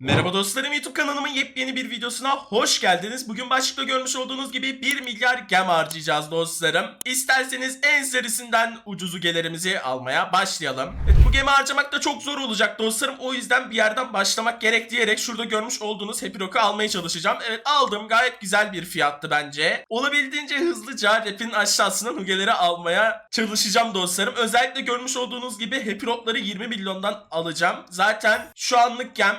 Merhaba dostlarım YouTube kanalımın yepyeni bir videosuna hoş geldiniz. Bugün başlıkta görmüş olduğunuz gibi 1 milyar gem harcayacağız dostlarım. İsterseniz en serisinden ucuzu gelerimizi almaya başlayalım. Evet, bu gemi harcamak da çok zor olacak dostlarım. O yüzden bir yerden başlamak gerek diyerek şurada görmüş olduğunuz Happy Rock'u almaya çalışacağım. Evet aldım gayet güzel bir fiyattı bence. Olabildiğince hızlıca rapin aşağısından hugeleri almaya çalışacağım dostlarım. Özellikle görmüş olduğunuz gibi Happy Rock'ları 20 milyondan alacağım. Zaten şu anlık gem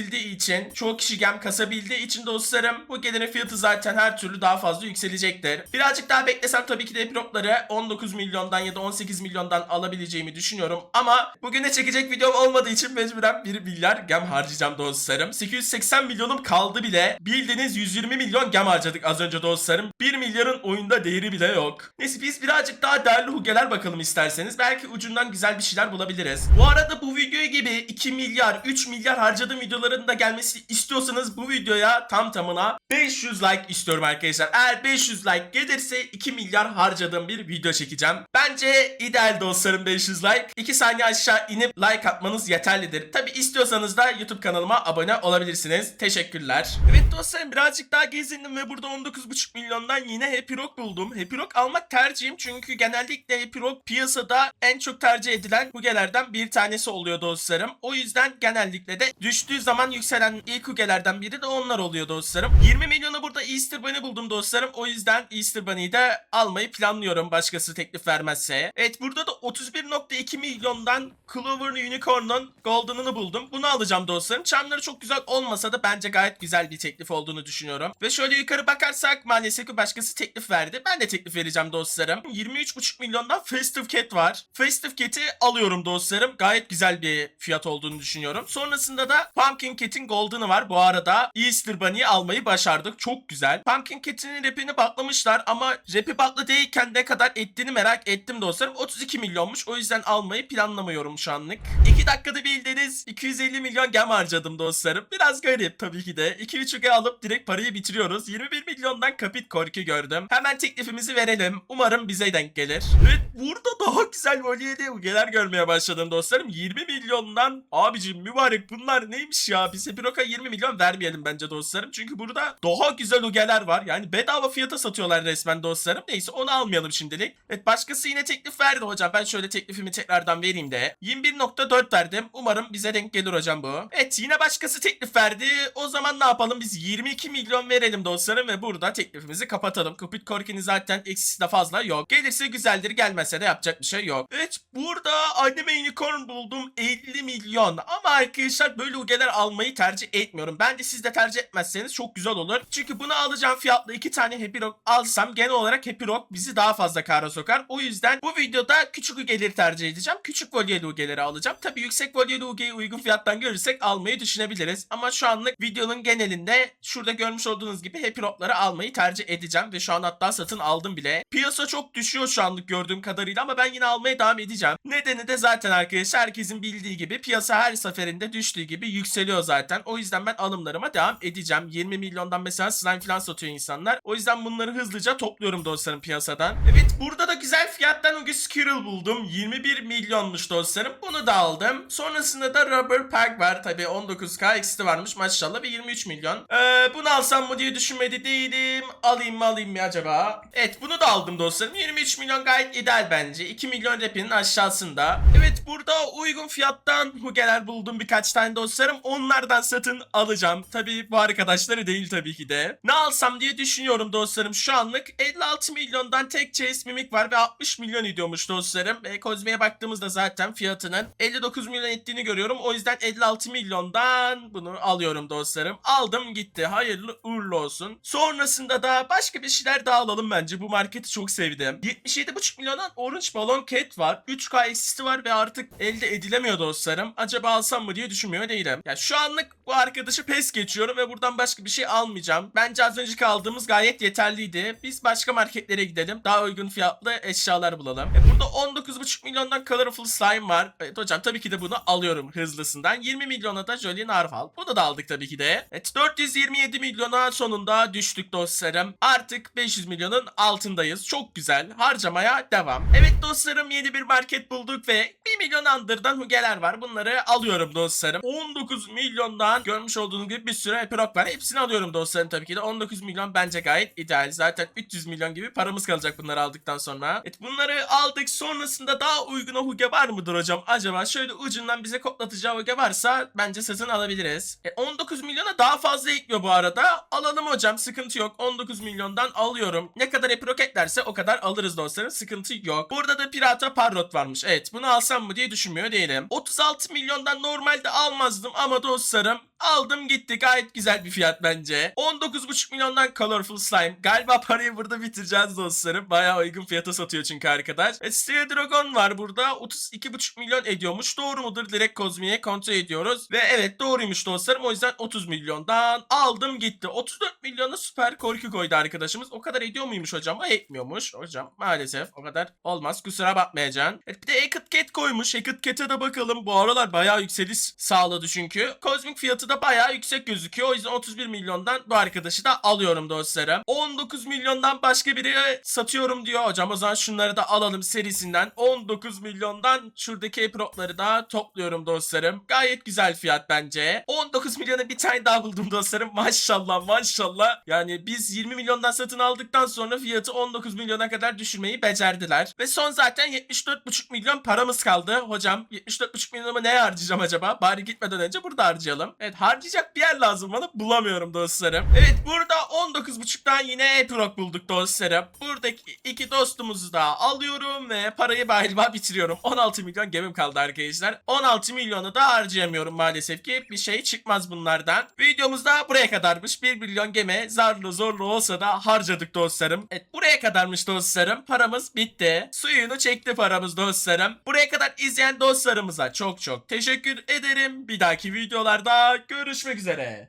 üretildiği için çoğu kişi gem kasabildiği için dostlarım bu gelirin fiyatı zaten her türlü daha fazla yükselecektir. Birazcık daha beklesem tabii ki de Rock'ları 19 milyondan ya da 18 milyondan alabileceğimi düşünüyorum. Ama bugün de çekecek videom olmadığı için mecburen 1 milyar gem harcayacağım dostlarım. 880 milyonum kaldı bile. Bildiğiniz 120 milyon gem harcadık az önce dostlarım. 1 milyarın oyunda değeri bile yok. Neyse biz birazcık daha değerli hugeler bakalım isterseniz. Belki ucundan güzel bir şeyler bulabiliriz. Bu arada bu video gibi 2 milyar 3 milyar harcadığım videoların gelmesi istiyorsanız bu videoya tam tamına 500 like istiyorum arkadaşlar. Eğer 500 like gelirse 2 milyar harcadığım bir video çekeceğim. Bence ideal dostlarım 500 like. 2 saniye aşağı inip like atmanız yeterlidir. Tabi istiyorsanız da YouTube kanalıma abone olabilirsiniz. Teşekkürler. Evet dostlarım birazcık daha gezindim ve burada 19,5 milyondan yine Happy Rock buldum. Happy Rock almak tercihim çünkü genellikle Happy Rock piyasada en çok tercih edilen hugelerden bir tanesi oluyor dostlarım. O yüzden genellikle de düştüğü zaman yükselen ilk hugelerden biri de onlar oluyor dostlarım. 20 milyonu burada Easter Bunny buldum dostlarım. O yüzden Easter Bunny'yi de almayı planlıyorum başkası teklif vermezse. Evet burada da 31.2 milyondan Clover Unicorn'un Golden'ını buldum. Bunu alacağım dostlarım. Çarmları çok güzel olmasa da bence gayet güzel bir teklif olduğunu düşünüyorum. Ve şöyle yukarı bakarsak maalesef ki başkası teklif verdi. Ben de teklif vereceğim dostlarım. 23.5 milyondan Festive Cat var. Festive Cat'i alıyorum dostlarım. Gayet güzel bir fiyat olduğunu düşünüyorum. Sonrasında da Pumpkin Cat'in Golden'ı var. Bu arada Easter Bunny'yi almayı başardık. Çok güzel. Pumpkin Cat'in rapini baklamışlar ama rapi baklı değilken ne kadar ettiğini merak ettim dostlarım. 32 milyonmuş. O yüzden almayı planlamıyorum şu anlık. 2 dakikada bildiğiniz 250 milyon gem harcadım dostlarım. Biraz garip tabii ki de. 2-3 uge alıp direkt parayı bitiriyoruz. 21 milyondan Kapit Korki gördüm. Hemen teklifimizi verelim. Umarım bize denk gelir. Evet burada daha güzel voleyeli ugeler görmeye başladım dostlarım. 20 milyondan abicim mübarek bunlar neymiş ya? Bize bir oka 20 milyon vermeyelim bence dostlarım. Çünkü burada daha güzel ugeler var. Yani bedava fiyata satıyorlar resmen dostlarım. Neyse onu almayalım şimdilik. Evet başkası yine teklif verdi hocam. Ben şöyle teklifimi tekrardan vereyim de. 21.4 verdim. Umarım bize denk gelir hocam bu. Evet yine başkası teklif verdi. O zaman ne yapalım? Biz 22 milyon verelim dostlarım ve burada teklifimizi kapatalım. Kupit Korki'nin zaten eksisi de fazla yok. Gelirse güzeldir gelmezse de yapacak bir şey yok. Evet burada anime unicorn buldum 50 milyon. Ama arkadaşlar böyle ugeler almayı tercih etmiyorum. Bence siz de tercih etmezseniz çok güzel olur. Çünkü bunu alacağım fiyatla iki tane Happy Rock alsam genel olarak Happy Rock bizi daha fazla kara sokar. O yüzden bu videoda küçük ugeleri tercih edeceğim. Küçük volyeli ugeleri alacağım. Tabii yüksek volyeli ugeyi uygun fiyattan görürsek almayı düşünebiliriz. Ama şu anlık videonun genelinde şurada görmüş olduğunuz gibi Happy Rock'ları almayı tercih edeceğim. Ve şu an hatta satın aldım bile. Piyasa çok düşüyor şu anlık gördüğüm kadarıyla ama ben yine almaya devam edeceğim. Nedeni de zaten arkadaşlar herkesin bildiği gibi piyasa her seferinde düştüğü gibi yükseliyor zaten. O yüzden ben alımlarıma devam edeceğim. 20 milyondan mesela slime falan satıyor insanlar. O yüzden bunları hızlıca topluyorum dostlarım piyasadan. Evet burada da güzel fiyattan Ugi Squirrel buldum. 21 milyonmuş dostlarım. Bunu da aldım. Sonrasında da Rubber Pack var. Tabi 19k eksi varmış maşallah ve 23 milyon. Ee, bunu alsam mı diye düşünmedi değilim. Alayım mı alayım mı acaba? Evet bunu da aldım dostlarım. 23 milyon gayet ideal bence. 2 milyon rapinin aşağısında. Evet burada uygun fiyattan hugeler buldum birkaç tane dostlarım. Onlardan satın alacağım. Tabi bu arkadaşları değil tabii ki de. Ne alsam diye düşünüyorum dostlarım. Şu anlık 56 milyondan tek chase mimik var ve 60 milyon ediyormuş dostlarım. E, Kozmi'ye baktığımızda zaten fiyatının 59 milyon ettiğini görüyorum. O yüzden 56 milyondan bunu alıyorum dostlarım. Aldım gitti. Hayırlı uğurlu olsun. Sonrasında da başka bir şeyler daha alalım bence. Bu marketi çok sevdim. 77,5 milyondan Orange Balloon Cat var. 3K eksisi var ve artık elde edilemiyor dostlarım. Acaba alsam mı diye düşünmüyor değilim. Ya şu anlık bu arkadaşı pes geçiyorum ve buradan başka bir şey almayacağım. Almayacağım. Bence az önceki aldığımız gayet yeterliydi. Biz başka marketlere gidelim. Daha uygun fiyatlı eşyalar bulalım. E, burada 19,5 milyondan Colorful Slime var. Evet hocam tabii ki de bunu alıyorum hızlısından. 20 milyona da Jolly Narval. Bunu da aldık tabii ki de. Evet 427 milyona sonunda düştük dostlarım. Artık 500 milyonun altındayız. Çok güzel. Harcamaya devam. Evet dostlarım yeni bir market bulduk ve 1 milyon andırdan hugeler var. Bunları alıyorum dostlarım. 19 milyondan görmüş olduğunuz gibi bir sürü epirok var. Hepsini alıyorum dostlarım tabii ki de. 19 milyon bence gayet ideal. Zaten 300 milyon gibi paramız kalacak bunları aldıktan sonra. Evet bunları aldık. Sonrasında daha uyguna huge var mıdır hocam? Acaba şöyle ucundan bize koklatacağı huge varsa bence satın alabiliriz. E, 19 milyona daha fazla ekliyor bu arada. Alalım hocam sıkıntı yok. 19 milyondan alıyorum. Ne kadar epirok eklerse o kadar alırız dostlarım. Sıkıntı yok. Burada da Pirata Parrot varmış. Evet bunu alsam mı diye düşünmüyor değilim. 36 milyondan normalde almazdım ama dostlarım aldım gitti. Gayet güzel bir fiyat bence. 19,5 milyondan Colorful Slime. Galiba parayı burada bitireceğiz dostlarım. Bayağı uygun fiyata satıyor çünkü arkadaş. E, Steel Dragon var burada. 32,5 milyon ediyormuş. Doğru mudur? Direkt Kozmi'ye kontrol ediyoruz. Ve evet doğruymuş dostlarım. O yüzden 30 milyondan aldım gitti. 34 milyona süper korku koydu arkadaşımız. O kadar ediyor muymuş hocam? Ha, etmiyormuş. Hocam maalesef o kadar olmaz. Kusura bakmayacaksın. Evet, bir de Hackett Cat koymuş. Hackett Cat'e de bakalım. Bu aralar bayağı yükseliş sağladı çünkü. Kozmik fiyatı da bayağı yüksek gözüküyor. O yüzden 31 milyondan bu arkadaşı da alıyorum dostlarım. 19 milyondan başka biri satıyorum diyor. Hocam o zaman şunları da alalım serisinden. 19 milyondan şuradaki epropları da topluyorum dostlarım. Gayet güzel fiyat bence. 19 milyona bir tane daha buldum dostlarım. Maşallah maşallah. Yani biz 20 milyondan satın aldıktan sonra fiyatı 19 milyona kadar düşürmeyi becerdiler. Ve son zaten 74,5 milyon paramız kaldı. Hocam 74,5 milyonumu neye harcayacağım acaba? Bari gitmeden önce burada harcayalım. Evet harcayacak bir yer lazım bana. Bulamıyorum dostlarım. Evet burada 19,5'tan yine Epiroc bulduk dostlarım. Buradaki iki dostumuzu da alıyorum ve parayı galiba bitiriyorum. 16 milyon gemim kaldı arkadaşlar. 16 milyonu da harcayamıyorum maalesef ki. Bir şey çıkmaz bunlardan. Videomuz da buraya kadarmış. 1 milyon geme zarlı zorlu olsa da harcadık dostlarım. Evet buraya kadarmış dostlarım. Paramız bitti. Suyunu çekti paramız dostlarım. Buraya kadar izleyen dostlarımıza çok çok teşekkür ederim. Bir dahaki videolarda görüşmek üzere.